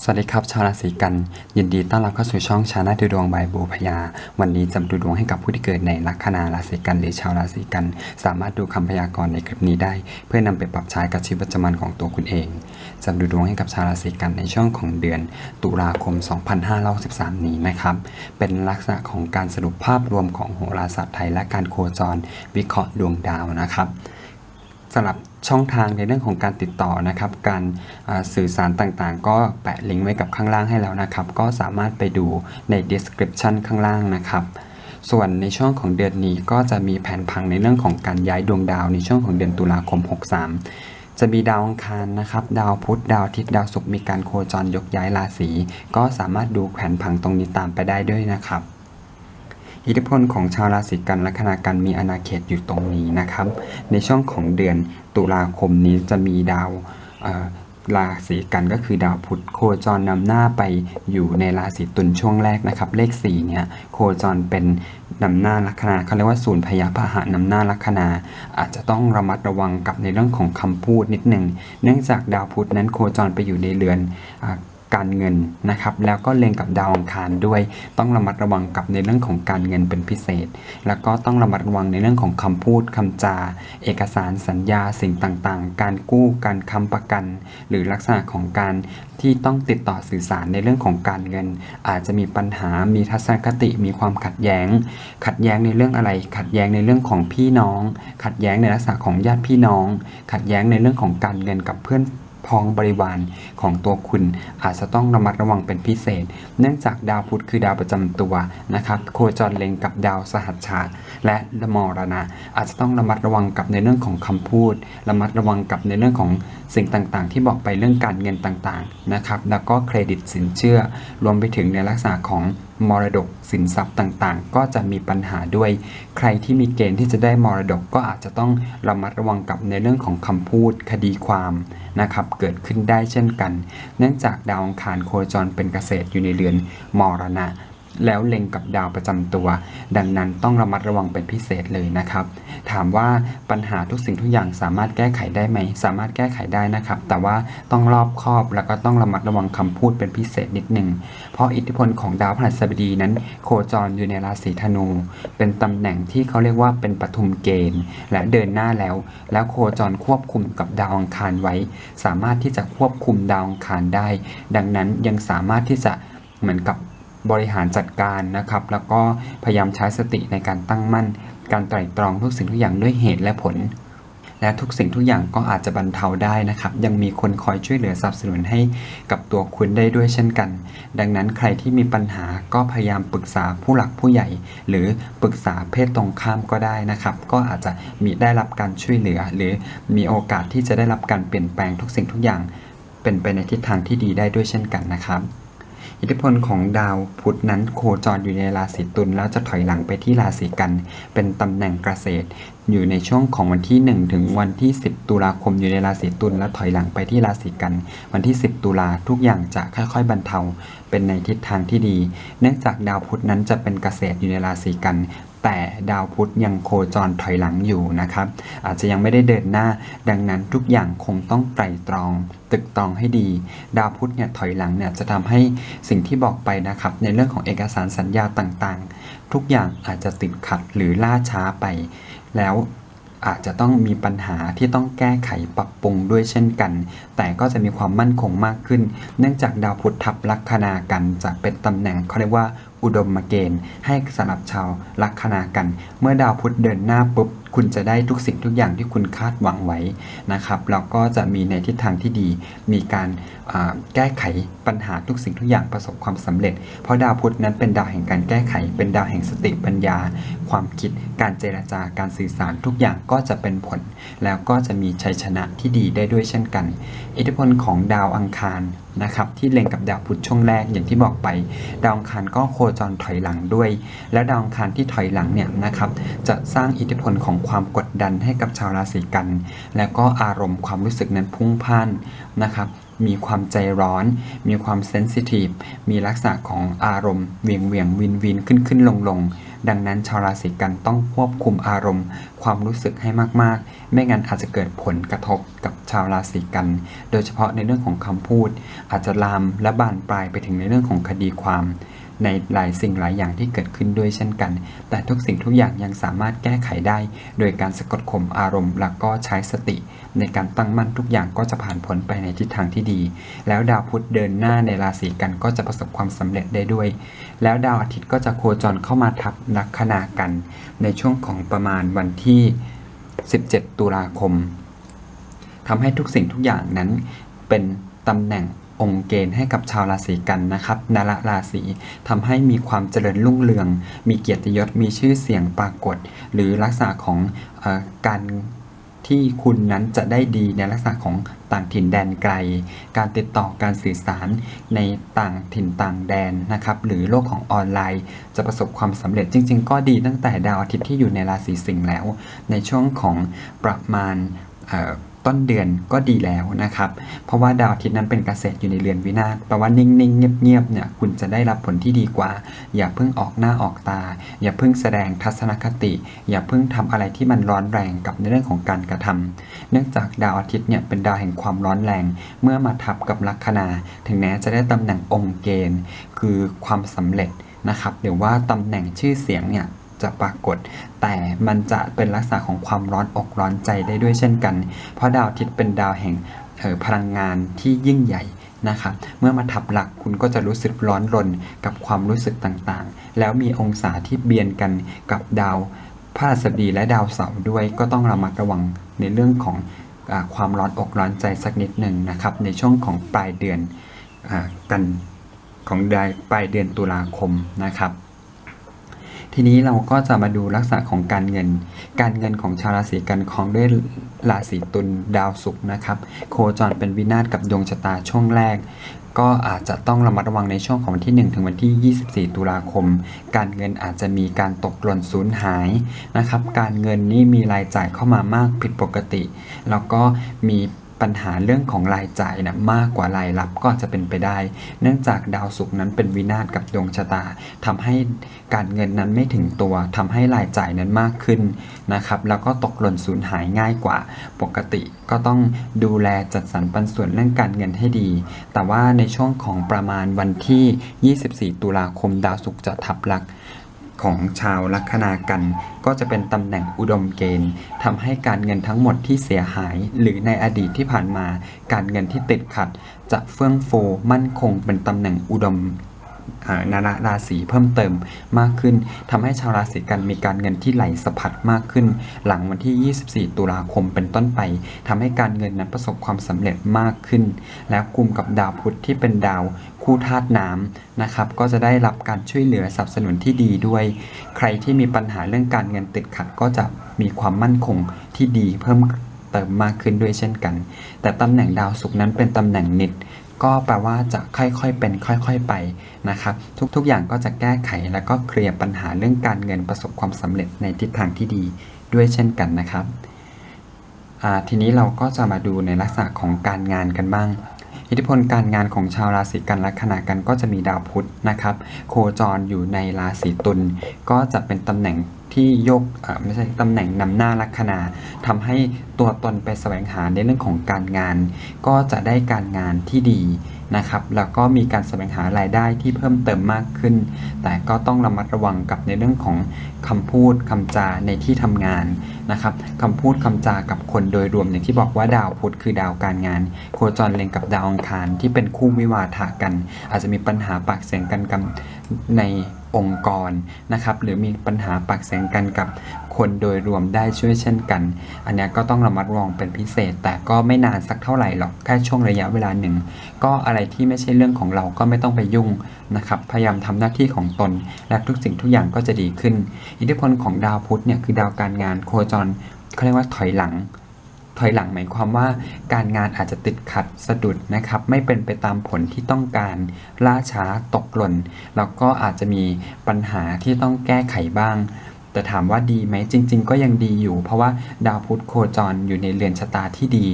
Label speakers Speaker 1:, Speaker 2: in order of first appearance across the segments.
Speaker 1: สวัสดีครับชาวราศีกัน ยินดีต้อนรับเข้าสู่ช่องชาแนลดูดวงบายบูพยา วันนี้จะดูดวงให้กับผู้ที่เกิดในลัคนาราศีกันหรือชาวราศีกัน สามารถดูคำพยากรณ์ในคลิปนี้ได้ เพื่อนำไปปรับใช้กับชีวิตประจำวันของตัวคุณเองจะดูดวงให้กับชาวราศีกันในช่วงของเดือน ตุลาคม 2563 นี้นะครับ เป็นลักษณะของการสรุปภาพรวมของโหราศาสตร์ไทยและการโคจร วิเคราะห์ดวงดาวนะครับ สำหรับช่องทางในเรื่องของการติดต่อนะครับ การสื่อสารต่างๆ ก็แปะลิงก์ไว้กับข้างล่างให้แล้วนะครับ ก็สามารถไปดูใน description ข้างล่างนะครับส่วนในช่วงของเดือนนี้ก็จะมีแผนพังในเรื่องของการย้ายดวงดาวในช่วงของเดือนตุลาคม 63 จะมีดาวอังคารนะครับ ดาวพุธดาวอาทิตย์ดาวศุกร์มีการโคจรยกย้ายราศีก็สามารถดูแผนพังตรงนี้ตามไปได้ด้วยนะครับ อิทธิพลของชาวราศีกันลัคนากันมีอาณาเขตอยู่ตรงนี้นะครับ ในช่วงของเดือนตุลาคมนี้จะมีดาวราศีกันก็คือดาวพุธโคจรนำหน้าไปอยู่ในราศีตุลช่วงแรกนะครับ เลข4เนี่ยโคจรเป็นนำหน้าลัคนาเขาเรียกว่าศูนย์พยาพหะนำหน้าลัคนา อาจจะต้องระมัดระวังกับในเรื่องของคำพูดนิดหนึ่งเนื่องจากดาวพุธนั้นโคจรไปอยู่ในเรือนอ การเงินนะครับ แล้วก็เล็งกับดาวอังคารด้วย ต้องระมัดระวังกับในเรื่องของการเงินเป็นพิเศษ แล้วก็ต้องระมัดระวังในเรื่องของคำพูดคำจา เอกสารสัญญาสิ่งต่างๆ การกู้การค้ำประกัน หรือลักษณะของการที่ต้องติดต่อสื่อสารในเรื่องของการเงิน อาจจะมีปัญหามีทัศนคติมีความขัดแย้ง ขัดแย้งในเรื่องอะไร ขัดแย้งในเรื่องของพี่น้อง ขัดแย้งในลักษณะของญาติพี่น้อง ขัดแย้งในเรื่องของการเงินกับเพื่อน พ้องบริวารของตัวคุณอาจจะต้องระมัดระวังเป็นพิเศษ เนื่องจากดาวพุธคือดาวประจำตัวนะครับโคจรเล็งกับดาวสหัชชาและมรณะ อาจจะต้องระมัดระวังกับในเรื่องของคำพูด ระมัดระวังกับในเรื่องของสิ่งต่างๆ ที่บอกไปเรื่องการเงินต่างๆนะครับแล้วก็เครดิตสินเชื่อรวมไปถึงในลักษณะของ มรดกสินทรัพย์ต่างๆ ก็จะมีปัญหาด้วย ใครที่มีเกณฑ์ที่จะได้มรดกก็อาจจะต้องระมัดระวังกับในเรื่องของคำพูดคดีความนะครับเกิดขึ้นได้เช่นกัน เนื่องจากดาวอังคารโคจรเป็นเกษตรอยู่ในเรือนมรณะ แล้วเล็งกับดาวประจำตัว ดังนั้นต้องระมัดระวังเป็นพิเศษเลยนะครับ ถามว่าปัญหาทุกสิ่งทุกอย่างสามารถแก้ไขได้ไหม สามารถแก้ไขได้นะครับ แต่ว่าต้องรอบคอบแล้วก็ต้องระมัดระวังคำพูดเป็นพิเศษนิดหนึ่งเพราะอิทธิพลของดาวพฤหัสบดีนั้น โคจรอยู่ในราศีธนู เป็นตำแหน่งที่เขาเรียกว่าเป็นปฐุมเกณฑ์ และเดินหน้าแล้ว แล้วโคจรควบคุมกับดาวอังคารไว้ สามารถที่จะควบคุมดาวอังคารได้ ดังนั้นยังสามารถที่จะเหมือนกับ บริหารจัดการนะครับ แล้วก็พยายามใช้สติในการตั้งมั่น การไตร่ตรองทุกสิ่งทุกอย่างด้วยเหตุและผล และทุกสิ่งทุกอย่างก็อาจจะบรรเทาได้นะครับ ยังมีคนคอยช่วยเหลือสนับสนุนให้กับตัวคุณได้ด้วยเช่นกัน ดังนั้นใครที่มีปัญหาก็พยายามปรึกษาผู้หลักผู้ใหญ่ หรือปรึกษาเพศตรงข้ามก็ได้นะครับ ก็อาจจะมีได้รับการช่วยเหลือ หรือมีโอกาสที่จะได้รับการเปลี่ยนแปลงทุกสิ่งทุกอย่างเป็นไปในทิศทางที่ดีได้ด้วยเช่นกันนะครับ อิทธิพลของดาวพุธนั้นโคจรอยู่ในราศีตุลแล้วจะถอยหลังไปที่ราศีกัน เป็นตำแหน่งเกษตร อยู่ในช่วงของวันที่ 1 ถึงวันที่ 10 ตุลาคมอยู่ในราศีตุลแล้วถอยหลังไปที่ราศีกัน วันที่ 10 ตุลาทุกอย่างจะค่อยๆ บรรเทา เป็นในทิศทางที่ดี เนื่องจากดาวพุธนั้นจะเป็นเกษตรอยู่ในราศีกัน แต่ดาวพุธยังโคจรถอยหลังอยู่นะครับ อาจจะยังไม่ได้เดินหน้า ดังนั้นทุกอย่างคงต้องไตรตรองตึกตรองให้ดี ดาวพุธเนี่ยถอยหลังเนี่ยจะทำให้สิ่งที่บอกไปนะครับ ในเรื่องของเอกสารสัญญาต่างๆ ทุกอย่างอาจจะติดขัดหรือล่าช้าไป แล้วอาจจะต้องมีปัญหาที่ต้องแก้ไขปรับปรุงด้วยเช่นกัน แต่ก็จะมีความมั่นคงมากขึ้น เนื่องจากดาวพุธทับลัคนากันจะเป็นตำแหน่งเขาเรียกว่า อุดมมเกณฑ์ ให้สำหรับชาวลัคนากัน เมื่อดาวพุธเดินหน้าปุ๊บ คุณจะได้ทุกสิ่งทุกอย่างที่คุณคาดหวังไว้นะครับแล้วก็จะมีในทิศทางที่ดี มีการแก้ไขปัญหาทุกสิ่งทุกอย่างประสบความสำเร็จ เพราะดาวพุธนั้นเป็นดาวแห่งการแก้ไข เป็นดาวแห่งสติปัญญา ความคิด การเจรจาการสื่อสารทุกอย่างก็จะเป็นผล แล้วก็จะมีชัยชนะที่ดีได้ด้วยเช่นกัน อิทธิพลของดาวอังคาร นะครับที่เล็งกับดาวพุธช่วงแรกอย่างที่บอกไป ดาวอังคารก็โคจรถอยหลังด้วย และดาวอังคารที่ถอยหลังเนี่ยนะครับจะสร้างอิทธิพลของความกดดันให้กับชาวราศีกัน แล้วก็อารมณ์ความรู้สึกนั้นพุ่งพ่านนะครับมีความใจร้อน มีความเซนซิทีฟมีลักษณะของอารมณ์เวียงเวียงวินวินขึ้นขึ้นลงลง ดังนั้นชาวราศีกันต้องควบคุมอารมณ์ ความรู้สึกให้มากๆ ไม่งั้นอาจจะเกิดผลกระทบกับชาวราศีกัน โดยเฉพาะในเรื่องของคำพูด อาจจะลามและบานปลายไปถึงในเรื่องของคดีความ ในหลายสิ่งหลายอย่างที่เกิดขึ้นด้วยเช่นกัน แต่ทุกสิ่งทุกอย่างยังสามารถแก้ไขได้ โดยการสะกดข่มอารมณ์แล้วก็ใช้สติ ในการตั้งมั่นทุกอย่างก็จะผ่านพ้นไปในทิศทางที่ดี แล้วดาวพุธเดินหน้าในราศีกันก็จะประสบความสำเร็จได้ด้วย แล้วดาวอาทิตย์ก็จะโคจรเข้ามาทับลัคนากัน ในช่วงของประมาณวันที่ 17 ตุลาคมทำให้ทุกสิ่งทุกอย่างนั้นเป็นตำแหน่ง องค์เกณฑ์ให้กับชาวราศีกันนะครับนละราศีทำให้มีความเจริญรุ่งเรือง มีเกียรติยศมีชื่อเสียงปรากฏ หรือลักษณะของออการที่คุณนั้นจะได้ดีในลักษณะของต่างถิ่นแดนไกล การติดต่อการสื่อสารในต่างถิ่นต่างแดนนะครับ หรือโลกของออนไลน์ จะประสบความสำเร็จจริง ๆ ก็ดีตั้งแต่ดาวอาทิตย์ที่อยู่ในราศีสิงห์แล้ว ในช่วงของประมาณ ต้นเดือนก็ดีแล้วนะครับ เพราะว่าดาวอาทิตย์นั้นเป็นเกษตรอยู่ในเรือนวินาศแปลว่านิ่งๆเงียบๆเนี่ยคุณจะได้รับผลที่ดีกว่า อย่าเพิ่งออกหน้าออกตา อย่าเพิ่งแสดงทัศนคติ อย่าเพิ่งทำอะไรที่มันร้อนแรงกับในเรื่องของการกระทำเนื่องจากดาวอาทิตย์เนี่ยเป็นดาวแห่งความร้อนแรง เมื่อมาทับกับลัคนา ถึงแม้จะได้ตำแหน่งองค์เกณฑ์ คือความสำเร็จนะครับหรือว่าตำแหน่งชื่อเสียงเนี่ย จะปรากฏ แต่มันจะเป็นลักษณะของความร้อนอกร้อนใจได้ด้วยเช่นกัน เพราะดาวอาทิตย์เป็นดาวแห่งออพลังงานที่ยิ่งใหญ่นะครับเมื่อมาทับหลักคุณก็จะรู้สึกร้อนรนกับความรู้สึกต่างๆ แล้วมีองศาที่เบียนกันกับดาวพฤหัสดีและดาวเสาร์ด้วยก็ต้องระมัดระวังในเรื่องของอความร้อนอกร้อนใจสักนิดหนึ่งนะครับในช่วงของปลายเดือนอกันของดปลายเดือนตุลาคมนะครับ ทีนี้เราก็จะมาดูลักษณะของการเงิน การเงินของชาวราศีกันคองด้วยราศีตุลดาวศุกร์นะครับ โคจรเป็นวินาศกับดวงชะตาช่วงแรก ก็อาจจะต้องระมัดระวังในช่วงของวันที่ 1 ถึงวันที่ 24 ตุลาคม การเงินอาจจะมีการตกหล่นสูญหายนะครับ การเงินนี่มีรายจ่ายเข้ามามากผิดปกติ แล้วก็มี ปัญหาเรื่องของรายจ่ายนะมากกว่ารายรับก็จะเป็นไปได้ เนื่องจากดาวศุกร์นั้นเป็นวินาศกับดวงชะตาทำให้การเงินนั้นไม่ถึงตัวทำให้รายจ่ายนั้นมากขึ้นนะครับ แล้วก็ตกหล่นสูญหายง่ายกว่า ปกติก็ต้องดูแลจัดสรรปันส่วนเรื่องการเงินให้ดี แต่ว่าในช่วงของประมาณวันที่ 24 ตุลาคมดาวศุกร์จะทับลัก ของชาวลัคนากัน ก็จะเป็นตำแหน่งอุดมเกณฑ์ทำให้การเงินทั้งหมดที่เสียหาย หรือในอดีตที่ผ่านมา การเงินที่ติดขัด จะเฟื่องฟูมั่นคงเป็นตำแหน่งอุดม อ่านาราศีเพิ่มเติมมากขึ้นทำให้ชาวราศีกันมีการเงินที่ไหลสะพัดมากขึ้น หลังวันที่ 24 ตุลาคมเป็นต้นไปทำให้การเงินนั้นประสบความสำเร็จมากขึ้น แล้วกลุ่มกับดาวพุธที่เป็นดาวคู่ธาตุน้ำนะครับ ก็จะได้รับการช่วยเหลือสนับสนุนที่ดีด้วย ใครที่มีปัญหาเรื่องการเงินติดขัดก็จะมีความมั่นคงที่ดีเพิ่ม เติมมากขึ้นด้วยเช่นกัน แต่ตำแหน่งดาวศุกร์นั้นเป็นตำแหน่งนิด ก็แปลว่าจะค่อยๆเป็นค่อยๆไปนะครับทุกๆอย่างก็จะแก้ไขแล้วก็เคลียร์ปัญหาเรื่องการเงินประสบความสำเร็จในทิศทางที่ดีด้วยเช่นกันนะครับทีนี้เราก็จะมาดูในลักษณะของการงานกันบ้าง อิทธิพลการงานของชาวราศีกันลัคนากันก็จะมีดาวพุธนะครับ โคจรอยู่ในราศีตุลก็จะเป็นตำแหน่ง ที่ยกไม่ใช่ตำแหน่งนำหน้าลัคนาทำให้ตัวตนไปแสวงหาในเรื่องของการงาน ก็จะได้การงานที่ดีนะครับแล้วก็มีการแสวงหารายได้ที่เพิ่มเติมมากขึ้น แต่ก็ต้องระมัดระวังกับในเรื่องของคำพูดคำจาในที่ทำงานนะครับคำพูดคำจากับคนโดยรวมอย่างที่บอกว่าดาวพุธคือดาวการงาน โคจรเล็งกับดาวอังคารที่เป็นคู่วิวาทะกัน อาจจะมีปัญหาปากเสียงกันกับใน องค์กรนะครับหรือมีปัญหาปากเสียงกันกับคนโดยรวมได้ช่วยเช่นกัน อันนี้ก็ต้องระมัดระวังเป็นพิเศษ แต่ก็ไม่นานสักเท่าไหร่หรอกแค่ช่วงระยะเวลาหนึ่ง ก็อะไรที่ไม่ใช่เรื่องของเราก็ไม่ต้องไปยุ่งนะครับพยายามทำหน้าที่ของตน และทุกสิ่งทุกอย่างก็จะดีขึ้น อิทธิพลของดาวพุธเนี่ยคือดาวการงานโคจรเขาเรียกว่าถอยหลัง อยหลังหมายความว่า การงานอาจจะติดขัดสะดุดนะครับ ไม่เป็นไปตามผลที่ต้องการล่าช้าตกหล่น แล้วก็อาจจะมีปัญหาที่ต้องแก้ไขบ้าง แต่ถามว่าดีไหมจริง ๆ ก็ยังดีอยู่ เพราะว่าดาวพุธโคจรอยู่ในเรือนชะตาที่ดี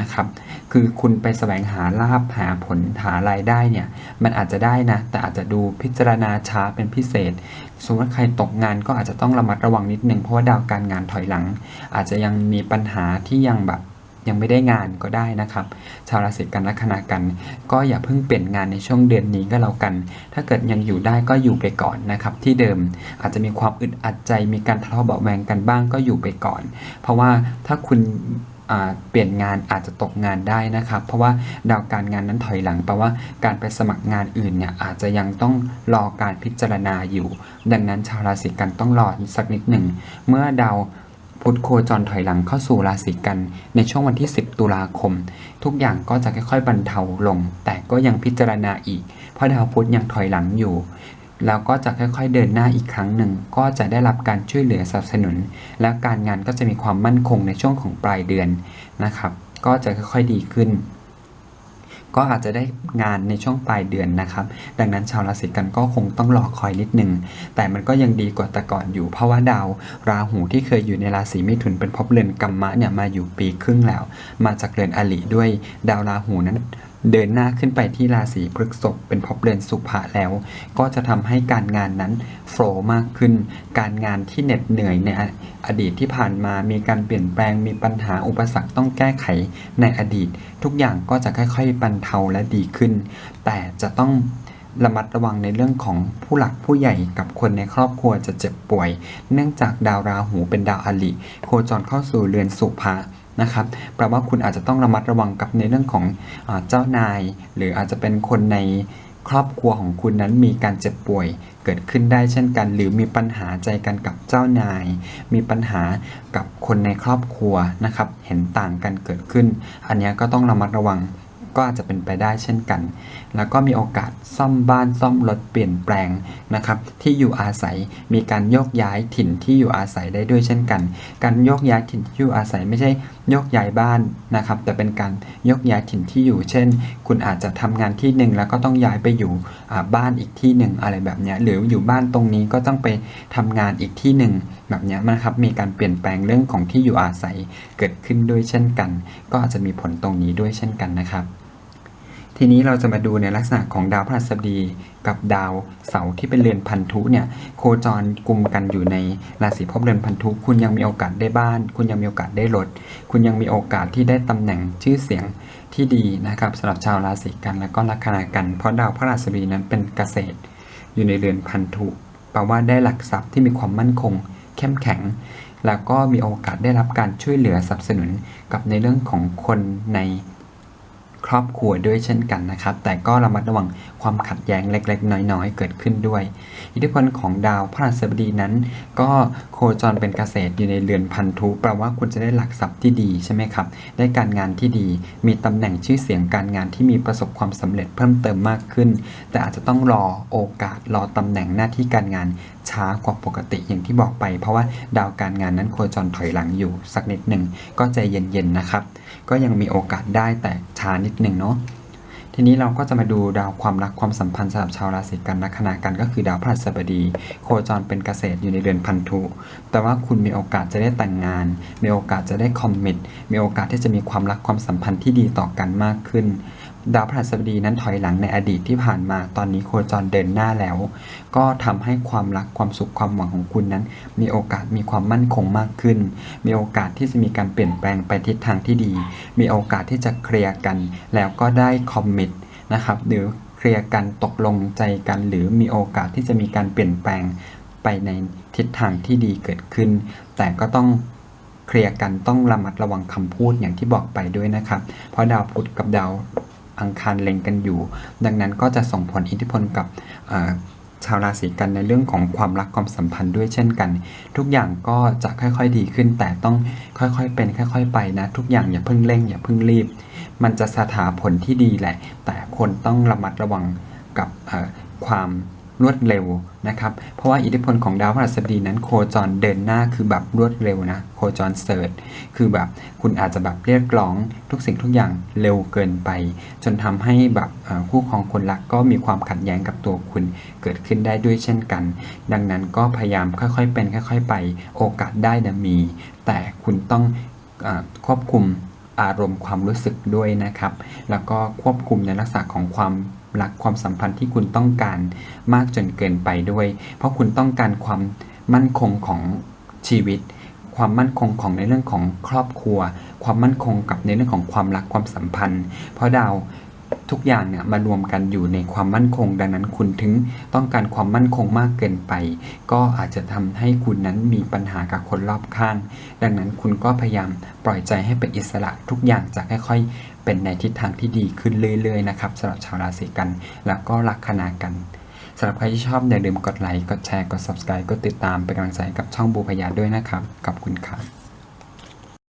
Speaker 1: นะครับ คือคุณไปแสวงหาลาภหาผลหารายได้เนี่ย มันอาจจะได้นะ แต่อาจจะดูพิจารณาช้าเป็นพิเศษ สมมติว่าใครตกงานก็อาจจะต้องระมัดระวังนิดนึงเพราะว่าดาวการงานถอยหลัง อาจจะยังมีปัญหาที่ยังแบบ ยังไม่ได้งานก็ได้นะครับ ชาวราศีกันลัคนากัน ก็อย่าเพิ่งเปลี่ยนงานในช่วงเดือนนี้ก็แล้วกัน ถ้าเกิดยังอยู่ได้ก็อยู่ไปก่อนนะครับ ที่เดิมอาจจะมีความอึดอัดใจมีการทะเลาะเบาะแวงกันบ้างก็อยู่ไปก่อน เพราะว่าถ้าคุณเปลี่ยนงานอาจจะตกงานได้นะครับ เพราะว่าดาวการงานนั้นถอยหลังแปลว่าการไปสมัครงานอื่นเนี่ยอาจจะยังต้องรอการพิจารณาอยู่ ดังนั้นชาวราศีกันต้องรอสักนิดหนึ่งเมื่อดาว พุธโคจรถอยหลังเข้าสู่ราศีกัน ในช่วงวันที่ 10 ตุลาคม ทุกอย่างก็จะค่อยๆบรรเทาลง แต่ก็ยังพิจารณาอีก เพราะดาวพุธยังถอยหลังอยู่ แล้วก็จะค่อยๆเดินหน้าอีกครั้งหนึ่ง ก็จะได้รับการช่วยเหลือสนับสนุน และการงานก็จะมีความมั่นคงในช่วงของปลายเดือนนะครับ ก็จะค่อยๆดีขึ้น ก็อาจจะได้งานในช่วงปลายเดือนนะครับ ดังนั้นชาวราศีกันก็คงต้องรอคอยนิดนึง แต่มันก็ยังดีกว่าแต่ก่อนอยู่เพราะว่าดาว ราหูที่เคยอยู่ในราศีมิถุนเป็นภพเรือนกัมมะเนี่ยมาอยู่ปีครึ่งแล้ว มาจากเรือนอลิด้วยดาวราหูนั้น เดินหน้าขึ้นไปที่ราศีพฤษภเป็นภพเรือนสุภะแล้ว ก็จะทำให้การงานนั้นโฟล์มากขึ้น การงานที่เหน็ดเหนื่อยในออดีตที่ผ่านมามีการเปลี่ยนแปลงมีปัญหาอุปสรรคต้องแก้ไขในอดีต ทุกอย่างก็จะค่อยๆบรรเทาและดีขึ้น แต่จะต้องระมัดระวังในเรื่องของผู้หลักผู้ใหญ่กับคนในครอบครัวจะเจ็บป่วย เนื่องจากดาวราหูเป็นดาวอลิโคจรเข้าสู่เรือนสุภะ นะครับแปลว่าคุณอาจจะต้องระมัดระวังกับในเรื่องของอเจ้านาย หรืออาจจะเป็นคนในครอบครัวของคุณนั้นมีการเจ็บป่วยเกิดขึ้นได้เช่นกัน หรือมีปัญหาใจกันกับเจ้านาย มีปัญหากับคนในครอบครัวนะครับเห็นต่างกันเกิดขึ้น อันนี้ก็ต้องระมัดระวังก็อาจจะเป็นไปได้เช่นกัน แล้วก็มีโอกาสซ่อมบ้านซ่อมรถเปลี่ยนแปลงนะครับที่อยู่อาศัยมีการโยกย้ายถิ่นที่อยู่อาศัยได้ด้วยเช่นกัน การโยกย้ายถิ่นที่อยู่อาศัยไม่ใช่ ยกย้ายบ้านนะครับ แต่เป็นการยกย้ายถิ่นที่อยู่ เช่น คุณอาจจะทำงานที่หนึ่งแล้วก็ต้องย้ายไปอยู่บ้านอีกที่หนึ่งอะไรแบบนี้หรืออยู่บ้านตรงนี้ก็ต้องไปทำงานอีกที่หนึ่งแบบนี้นะครับมีการเปลี่ยนแปลงเรื่องของที่อยู่อาศัยเกิดขึ้นด้วยเช่นกัน ก็อาจจะมีผลตรงนี้ด้วยเช่นกันนะครับ ทีนี้เราจะมาดูในลักษณะของดาวพฤหัสบดีกับดาวเสาร์ที่เป็นเรือนพันธุเนี่ยโคจรกลุ่มกันอยู่ในราศีภพเรือนพันธุ คุณยังมีโอกาสได้บ้าน คุณยังมีโอกาสได้รถคุณยังมีโอกาสที่ได้ตำแหน่งชื่อเสียงที่ดีนะครับสำหรับชาวราศีกันและก็ลัคนากันเพราะดาวพฤหัสบดีนั้นเป็นเกษตร อยู่ในเรือนพันธุแปลว่าได้หลักทรัพย์ที่มีความมั่นคง เข้มแข็ง แล้วก็มีโอกาสได้รับการช่วยเหลือสนับสนุนกับในเรื่องของคนใน ครอบครัวด้วยเช่นกันนะครับ แต่ก็ระมัดระวังความขัดแย้งเล็กๆ น้อยๆ เกิดขึ้นด้วย อิทธิพลของดาวพฤหัสบดีนั้น ก็โคจรเป็นเกษตรอยู่ในเรือนพันธุแปลว่าคุณจะได้หลักทรัพย์ที่ดีใช่ไหมครับ ได้การงานที่ดี มีตำแหน่งชื่อเสียงการงานที่มีประสบความสำเร็จเพิ่มเติมมากขึ้น แต่อาจจะต้องรอโอกาสรอตำแหน่งหน้าที่การงาน ช้ากว่าปกติอย่างที่บอกไป เพราะว่าดาวการงานนั้นโคจรถอยหลังอยู่สักนิดหนึ่งก็ใจเย็นๆนะครับ ก็ยังมีโอกาสได้แต่ช้านิดหนึ่งเนาะทีนี้เราก็จะมาดูดาวความรักความสัมพันธ์สำหรับชาวราศีกันลัคนากันก็คือดาวพฤหัสบดี โคจรเป็นเกษตรอยู่ในเรือนพันธุแต่ว่าคุณมีโอกาสจะได้แต่งงาน มีโอกาสจะได้คอมมิตมีโอกาสที่จะมีความรักความสัมพันธ์ที่ดีต่อกันมากขึ้น ดาวพฤหัสบดีนั้นถอยหลังในอดีตที่ผ่านมา ตอนนี้โคจรเดินหน้าแล้ว ก็ทำให้ความรักความสุขความหวังของคุณนั้น มีโอกาสมีความมั่นคงมากขึ้น มีโอกาสที่จะมีการเปลี่ยนแปลงไปทิศทางที่ดี มีโอกาสที่จะเคลียร์กัน แล้วก็ได้คอมมิตนะครับหรือเคลียร์กันตกลงใจกัน หรือมีโอกาสที่จะมีการเปลี่ยนแปลงไปในทิศทางที่ดีเกิดขึ้น แต่ก็ต้องเคลียร์กันต้องระมัดระวังคำพูดอย่างที่บอกไปด้วยนะครับ เพราะดาวพุธกับดาว อังคารเล็งกันอยู่ ดังนั้นก็จะส่งผลอิทธิพลกับชาวราศีกันในเรื่องของความรักความสัมพันธ์ด้วยเช่นกัน ทุกอย่างก็จะค่อยๆดีขึ้น แต่ต้องค่อยๆเป็น ค่อย ๆ ไปนะ ทุกอย่างอย่าเพิ่งเร่ง อย่าเพิ่งรีบ มันจะสถาผลที่ดีแหละ แต่คนต้องระมัดระวังกับความ รวดเร็วนะครับ เพราะว่าอิทธิพลของดาวพฤหัสบดีนั้นโคจรเดินหน้าคือแบบรวดเร็วนะ โคจรเสิร์ชคือแบบคุณอาจจะแบบเรียกร้องทุกสิ่งทุกอย่างเร็วเกินไป จนทำให้แบบคู่ครองคนรักก็มีความขัดแย้งกับตัวคุณเกิดขึ้นได้ด้วยเช่นกัน ดังนั้นก็พยายามค่อยๆ เป็นค่อย ๆ ไปโอกาสได้นะมี แต่คุณต้องอควบคุมอารมณ์ความรู้สึกด้วยนะครับ แล้วก็ควบคุมในลักษณะของความ รักความสัมพันธ์ที่คุณต้องการมากจนเกินไปด้วย เพราะคุณต้องการความมั่นคงของชีวิต ความมั่นคงของในเรื่องของครอบครัว ความมั่นคงกับในเรื่องของความรักความสัมพันธ์ เพราะดาวทุกอย่างเนี่ยมารวมกันอยู่ในความมั่นคง ดังนั้นคุณถึงต้องการความมั่นคงมากเกินไป ก็อาจจะทำให้คุณนั้นมีปัญหากับคนรอบข้าง ดังนั้นคุณก็พยายามปล่อยใจให้เป็นอิสระทุกอย่างจะค่อยๆ เป็นในทิศทางที่ดีขึ้นเรื่อยๆนะครับสำหรับชาวราศีกัน แล้วก็ลัคนากันสำหรับใครที่ชอบอย่าลืมกดไลค์ กดแชร์ กด subscribe กดติดตามเป็นกำลังใจกับช่องบูพยาด้วยนะครับ ขอบคุณครับ